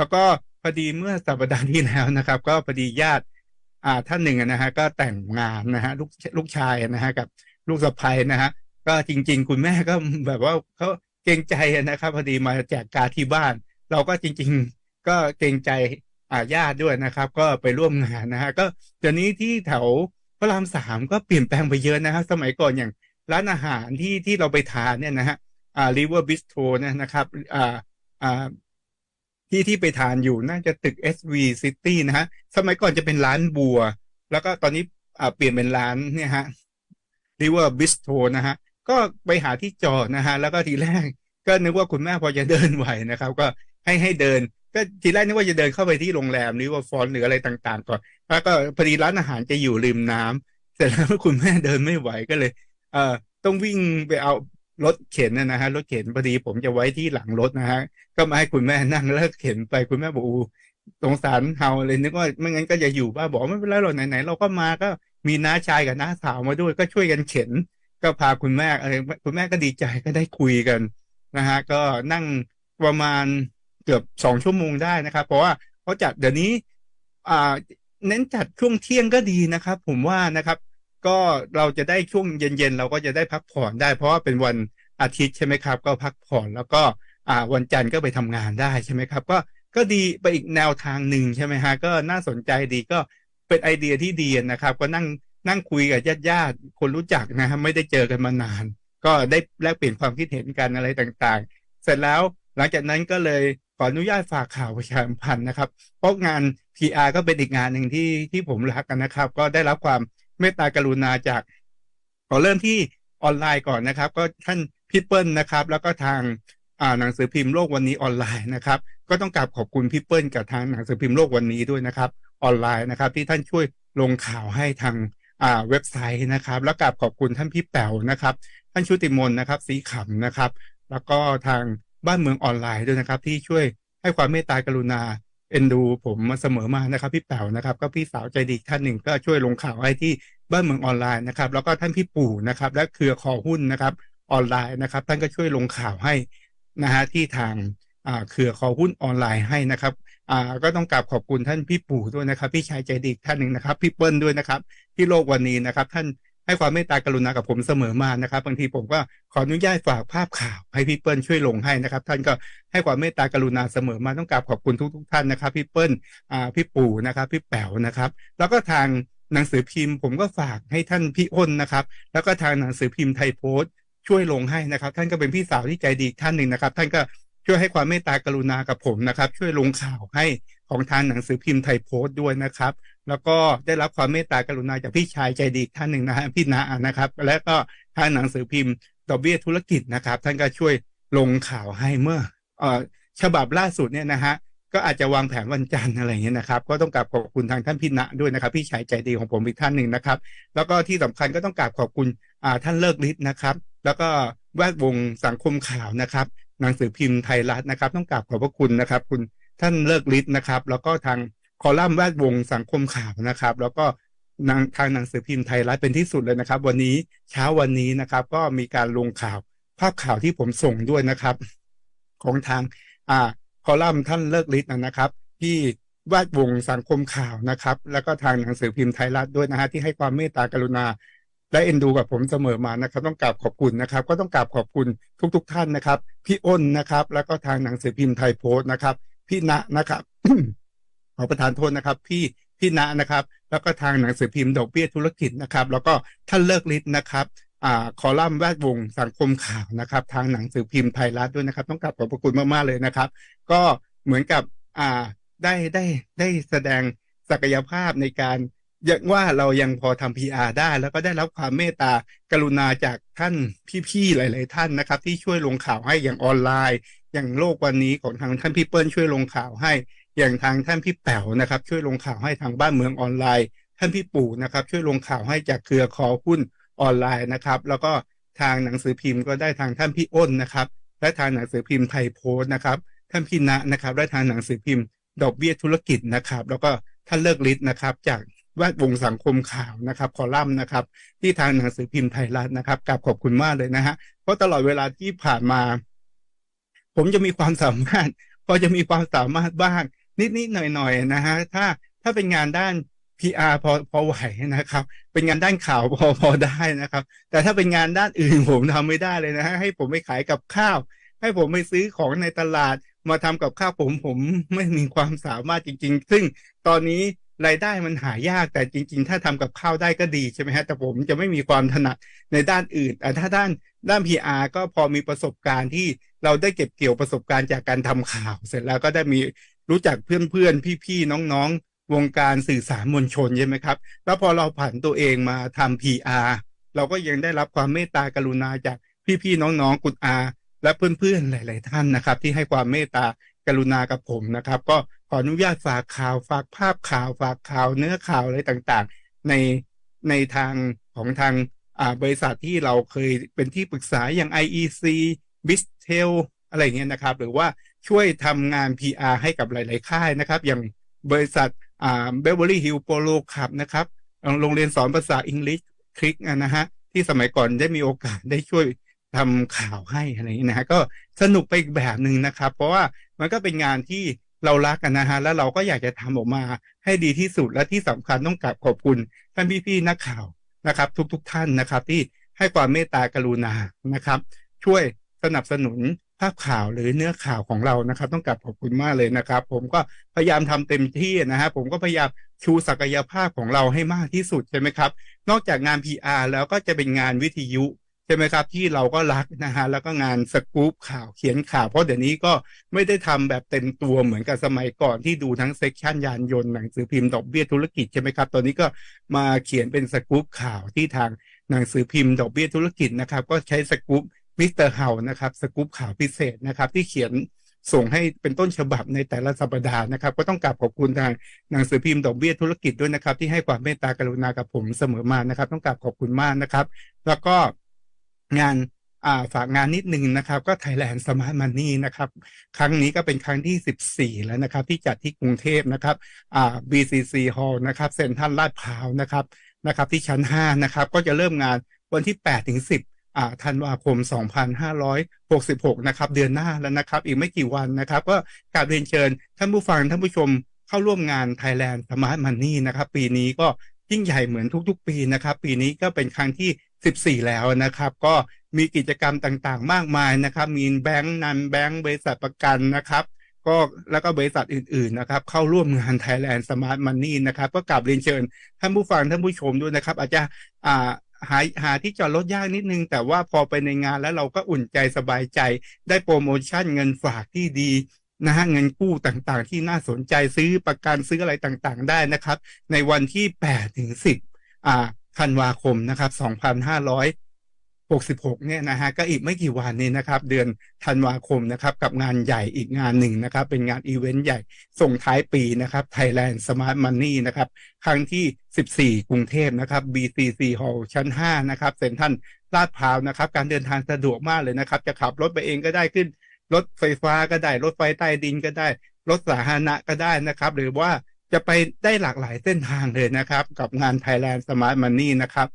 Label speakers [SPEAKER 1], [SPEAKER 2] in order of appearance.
[SPEAKER 1] แล้วก็พอดีเมื่อสัปดาห์ที่แล้วนะครับ ก็พอดีญาติอ่าท่านหนึ่งนะฮะก็แต่งงานนะฮะลูกลูกชายนะฮะกับลูกสะใภ้นะฮะก็จริง ๆ คุณแม่ก็แบบว่าเขาเกรงใจนะครับพอดีมาแจกการที่บ้าน เราก็จริง ๆ ก็เกรงใจอาญาติด้วยนะครับ ก็ไปร่วมงานนะฮะก็เดี๋ยวนี้ที่แถวพระรามสามก็เปลี่ยนแปลงไปเยอะนะครับ สมัยก่อนอย่างร้านอาหารที่ที่เราไปทานเนี่ยนะฮะอ่าริเวอร์บิสโทเนี่ยนะครับอ่าอ่า ที่ที่ไปทานอยู่น่าจะตึก SV City นะฮะ สมัยก่อนจะเป็นร้านบัว แล้วก็ตอนนี้เปลี่ยนเป็นร้านเนี่ยฮะ River Bistro นะฮะ ก็ไปหาที่จอดนะฮะ แล้วก็ทีแรก ก็นึกว่าคุณแม่พอจะเดินไหวนะครับ ก็ให้ให้เดิน ก็ทีแรกนึกว่าจะเดินเข้าไปที่โรงแรม River f r o n t หรืออะไรต่างๆ ก่อน แล้วก็พอดีร้านอาหารจะอยู่ริมน้ำเสร็จแล้วคุณแม่เดินไม่ไหวก็เลย เอ่อต้องวิ่งไปเอา รถเข็นนะฮะรถเข็นพอดีผมจะไว้ที่หลังรถนะฮะก็มาให้คุณแม่นั่งแล้วเข็นไปคุณแม่บอกอูสงสารเฮาเลยนึกว่าไม่งั้นก็จะอยู่บ้านบอกไม่เป็นไรหรอกไหนๆเราก็มาก็มีน้าชายกับน้าสาวมาด้วย ก็ช่วยกันเข็น ก็พาคุณแม่อะไรคุณแม่ก็ดีใจก็ได้คุยกันนะฮะก็นั่งประมาณเกือบสองชั่วโมงได้นะครับ เพราะว่าเขาจัดเดี๋ยวนี้ อ่า เน้นจัดช่วงเที่ยงก็ดีนะครับ ผมว่านะครับ ก็เราจะได้ช่วงเย็นๆเราก็จะได้พักผ่อนได้ เพราะว่าเป็นวันอาทิตย์ใช่ไหมครับ ก็พักผ่อนแล้วก็อ่าวันจันทร์ก็ไปทำงานได้ใช่ไหมครับ ก็ก็ดีไปอีกแนวทางหนึ่งใช่ไหมฮะก็น่าสนใจดีก็เป็นไอเดียที่ดีนะครับ ก็นั่งนั่งคุยกับญาติญาติคนรู้จักนะครับไม่ได้เจอกันมานาน ก็ได้แลกเปลี่ยนความคิดเห็นกันอะไรต่างๆ เสร็จแล้วหลังจากนั้นก็เลยขออนุญาตฝากข่าวประชาสัมพันธ์นะครับ เพราะงาน PR ก็เป็นอีกงานหนึ่งที่ที่ผมรักกันนะครับ ก็ได้รับความ เมตตากรุณาจาก ขอเริ่มที่ออนไลน์ก่อนนะครับ ก็ท่านพี่เปิ้ลนะครับ แล้วก็ทางอ่าหนังสือพิมพ์โลกวันนี้ออนไลน์นะครับ ก็ต้องกราบขอบคุณพี่เปิ้ลกับทางหนังสือพิมพ์โลกวันนี้ด้วยนะครับ ออนไลน์นะครับ ที่ท่านช่วยลงข่าวให้ทางอ่าเว็บไซต์นะครับ แล้วกราบขอบคุณท่านพี่แป๋วนะครับ ท่านชุติมนนะครับ สีขำนะครับ แล้วก็ทางบ้านเมืองออนไลน์ด้วยนะครับ ที่ช่วยให้ความเมตตากรุณา เอ็นดูผมมาเสมอมานะครับ พี่แป๋วนะครับ ก็พี่สาวใจดีท่านหนึ่งก็ช่วยลงข่าวให้ที่บ้านเมืองออนไลน์นะครับ แล้วก็ท่านพี่ปู่นะครับ และเครือคอหุ้นนะครับออนไลน์นะครับ ท่านก็ช่วยลงข่าวให้นะฮะที่ทางอ่าเครือคอหุ้นออนไลน์ให้นะครับอ่าก็ต้องกราบขอบคุณท่านพี่ปู่ด้วยนะครับ พี่ชายใจดีท่านหนึ่งนะครับ พี่เปิ้ลด้วยนะครับ ที่โลกวันนี้นะครับ ท่าน ให้ความเมตตากรุณากับผมเสมอมานะครับบางทีผมก็ขออนุญาตฝากภาพข่าว ให้พี่เปิ้ลช่วยลงให้นะครับ ท่านก็ให้ความเมตตากรุณาเสมอมาต้องกราบขอบคุณทุกๆท่านนะครับ พี่เปิ้ลอ่าพี่ปู่นะครับ พี่แป๋วนะครับ แล้วก็ทางหนังสือพิมพ์ ผมก็ฝากให้ท่านพี่อ้นนะครับ แล้วก็ทางหนังสือพิมพ์ไทยโพสต์ช่วยลงให้นะครับ ท่านก็เป็นพี่สาวที่ใจดีท่านหนึ่งนะครับ ท่านก็ช่วยให้ความเมตตากรุณากับผมนะครับ ช่วยลงข่าวให้ ของทางหนังสือพิมพ์ไทยโพสต์ด้วยนะครับ แล้วก็ได้รับความเมตตากรุณาจากพี่ชายใจดีท่านหนึ่งนะฮะพี่นานะครับ และก็ทางหนังสือพิมพ์ดอกเบี้ยธุรกิจนะครับ ท่านก็ช่วยลงข่าวให้เมื่อออฉบับล่าสุดเนี่ยนะฮะก็อาจจะวางแผนวันจันทร์อะไรเงี้ยนะครับ ก็ต้องกราบขอบคุณทางท่านพี่ณด้วยนะครับ พี่ชายใจดีของผมอีกท่านหนึ่งนะครับ แล้วก็ที่สำคัญก็ต้องกราบขอบคุณท่านเลิกฤทธิ์นะครับ แล้วก็แวดวงสังคมข่าวนะครับ หนังสือพิมพ์ไทยรัฐนะครับ ต้องกราบขอบพระคุณนะครับ คุณ ท่านเลิกฤทธิ์นะครับ แล้วก็ทางคอลัมน์แวดวงสังคมข่าวนะครับ แล้วก็ทางหนังสือพิมพ์ไทยรัฐเป็นที่สุดเลยนะครับ วันนี้เช้าวันนี้นะครับ ก็มีการลงข่าว ภาพข่าวที่ผมส่งด้วยนะครับ ของทางอ่าคอลัมน์ท่านเลิกฤทธิ์นะครับ ที่แวดวงสังคมข่าวนะครับ แล้วก็ทางหนังสือพิมพ์ไทยรัฐด้วยนะฮะที่ให้ความเมตตากรุณา และเอ็นดูกับผมเสมอมานะครับ ต้องกราบขอบคุณนะครับ ก็ต้องกราบขอบคุณทุก ๆ ท่านนะครับ พี่อ้นนะครับ แล้วก็ทางหนังสือพิมพ์ไทยโพสต์นะครับ พี่ณนะครับขอประทานโทษนะครับ พี่พี่ณนะครับ แล้วก็ทางหนังสือพิมพ์ดอกเบี้ยธุรกิจนะครับ แล้วก็ท่านเลิกฤทธิ์นะครับอ่าคอลัมน์แวดวงสังคมข่าวนะครับ ทางหนังสือพิมพ์ไทยรัฐด้วยนะครับ ต้องกลับขอบพระคุณมากๆเลยนะครับ ก็เหมือนกับอ่าได้ได้ได้แสดงศักยภาพในการ ยังว่าเรายังพอทำ PR ได้ แล้วก็ได้รับความเมตตากรุณาจากท่านพี่ๆหลาย ๆ ท่านนะครับ ที่ช่วยลงข่าวให้อย่างออนไลน์ อย่างโลกวันนี้ของทางท่านพี่เปิ้ลช่วยลงข่าวให้ อย่างทางท่านพี่แป๋วนะครับ ช่วยลงข่าวให้ทางบ้านเมืองออนไลน์ ท่านพี่ปู่นะครับ ช่วยลงข่าวให้จากเครือคอหุ้นออนไลน์นะครับ แล้วก็ทางหนังสือพิมพ์ก็ได้ทางท่านพี่อ้นนะครับ และทางหนังสือพิมพ์ไทยโพสต์นะครับ ท่านพี่ณนะครับและทางหนังสือพิมพ์ ดอกเบี้ยธุรกิจนะครับ แล้วก็ท่านเลิกฤทธิ์นะครับ จาก แวดวงสังคมข่าวนะครับคอลัมน์นะครับ ที่ทางหนังสือพิมพ์ไทยรัฐนะครับกราบขอบคุณมากเลยนะฮะเพราะตลอดเวลาที่ผ่านมา ผมจะมีความสามารถพอจะมีความสามารถบ้าง นิดๆหน่อยๆนะฮะถ้าถ้าเป็นงานด้าน PR พอพอไหวนะครับ เป็นงานด้านข่าวพอพอได้นะครับ แต่ถ้าเป็นงานด้านอื่นผมทำไม่ได้เลยนะฮะให้ผมไปขายกับข้าว ให้ผมไปซื้อของในตลาดมาทำกับข้าวผมผมไม่มีความสามารถจริง ๆ ซึ่งตอนนี้ รายได้มันหายากแต่จริง ๆ ถ้าทำกับข้าวได้ก็ดีใช่ไหมฮะแต่ผมจะไม่มีความถนัดในด้านอื่นแต่ถ้าด้านด้าน PR ก็พอมีประสบการณ์ที่เราได้เก็บเกี่ยวประสบการณ์จากการทำข่าว เสร็จแล้วก็ได้มีรู้จักเพื่อนๆพี่ๆน้องๆ วงการสื่อสารมวลชนใช่ไหมครับ แล้วพอเราผ่านตัวเองมาทำ PR เราก็ยังได้รับความเมตตากรุณาจากพี่ๆน้องๆกุณอาและเพื่อนๆหลาย ๆ ท่านนะครับ ที่ให้ความเมตตากรุณากับผมนะครับ ก็ขออนุญาตฝากข่าวฝากภาพข่าวฝากข่าวเนื้อข่าวอะไรต่างๆ ในในทางของทางบริษัทที่เราเคยเป็นที่ปรึกษาอย่าง IEC b i s t e l อะไรเงี้ยนะครับ หรือว่าช่วยทำงาน PR ให้กับหลาย ๆ ค่ายนะครับ อย่างบริษัทอ่าเบเวอรี่ฮิลโปโลขับนะครับ โรงเรียนสอนภาษาอังกฤษคลิกนะฮะที่สมัยก่อนได้มีโอกาสได้ช่วย ทำข่าวให้อะไรนี้นะฮะก็สนุกไปอีกแบบหนึ่งนะครับ เพราะว่ามันก็เป็นงานที่เรารักกันนะฮะแล้วเราก็อยากจะทำออกมาให้ดีที่สุดและที่สำคัญต้องกราบขอบคุณท่านพี่ๆนักข่าวนะครับ ทุกๆทท่านนะครับ ที่ให้ความเมตตากรุณานะครับ ช่วยสนับสนุนภาพข่าวหรือเนื้อข่าวของเรานะครับ ต้องกราบขอบคุณมากเลยนะครับ ผมก็พยายามทำเต็มที่นะฮะผมก็พยายามชูศักยภาพของเราให้มากที่สุดใช่ไหมครับ นอกจากงาน PR แล้วก็จะเป็นงานวิทยุ ช่ไหมครับที่เราก็รักนะฮะแล้วก็งานสกู๊ปข่าวเขียนข่าว เพราะเดี๋ยวนี้ก็ไม่ได้ทำแบบเต็มตัวเหมือนกับสมัยก่อนที่ดูทั้งเซ็กชันยานยนต์หนังสือพิมพ์ดอกเบี้ยธุรกิจใช่ไหมครับ ตอนนี้ก็มาเขียนเป็นสกู๊ปข่าวที่ทางหนังสือพิมพ์ดอกเบี้ยธุรกิจนะครับก็ใช้สกู๊ปมิสเตอร์เฮานะครับสกู๊ปข่าวพิเศษนะครับที่เขียนส่งให้เป็นต้นฉบับในแต่ละสัปดาห์นะครับ ก็ต้องกราบขอบคุณทางหนังสือพิมพ์ดอกเบี้ยธุรกิจด้วยนะครับ ที่ให้ความเมตตากรุณากับผมเสมอมานะครับ ต้องกราบขอบคุณมากนะครับ แล้วก็ งานอ่าฝากงานนิดนึงนะครับ ก็ Thailand Smart Money นะครับ ครั้งนี้ก็เป็นครั้งที่ 14 แล้วนะครับ ที่จัดที่กรุงเทพนะครับอ่า BCC Hall นะครับเซ็นทรัลลาดพร้าวนะครับนะครับ ที่ชั้น 5 นะครับ ก็จะเริ่มงานวันที่ 8 ถึง 10อ่าธันวาคม 2566 นะครับ เดือนหน้าแล้วนะครับ อีกไม่กี่วันนะครับ ก็กราบเรียนเชิญท่านผู้ฟังท่านผู้ชมเข้าร่วมงาน Thailand Smart Money นะครับ ปีนี้ก็ยิ่งใหญ่เหมือนทุกๆ ปีนะครับ ปีนี้ก็เป็นครั้งที่ 14 แล้วนะครับ ก็มีกิจกรรมต่างๆ มากมายนะครับ มีแบงก์นันแบงก์บริษัทประกันนะครับ ก็แล้วก็บริษัทอื่นๆนะครับ เข้าร่วมงาน Thailand Smart Money นะครับ ก็กราบเรียนเชิญท่านผู้ฟังท่านผู้ชมด้วยนะครับ อาจจะอ่าหาหาที่จอดรถยากนิดนึง แต่ว่าพอไปในงานแล้วเราก็อุ่นใจสบายใจ ได้โปรโมชั่นเงินฝากที่ดีนะฮะเงินกู้ต่างๆ ที่น่าสนใจซื้อประกันซื้ออะไรต่างๆ ได้นะครับ ในวันที่8ถึง10อ่า ธันวาคมนะครับ2,566เนี่ยนะฮะก็อีกไม่กี่วันนี้นะครับ เดือนธันวาคมนะครับ กับงานใหญ่อีกงานหนึ่งนะครับ เป็นงานอีเวนต์ใหญ่ส่งท้ายปีนะครับ Thailand Smart Money นะครับ ครั้งที่ 14 กรุงเทพนะครับ BCC Hall ชั้น 5 นะครับเซ็นทรัลลาดพร้าวนะครับ การเดินทางสะดวกมากเลยนะครับ จะขับรถไปเองก็ได้ขึ้นรถไฟฟ้าก็ได้ รถไฟใต้ดินก็ได้ รถสาธารณะก็ได้นะครับ หรือว่า จะไปได้หลากหลายเส้นทางเลยนะครับ กับงาน Thailand Smart Money นะครับ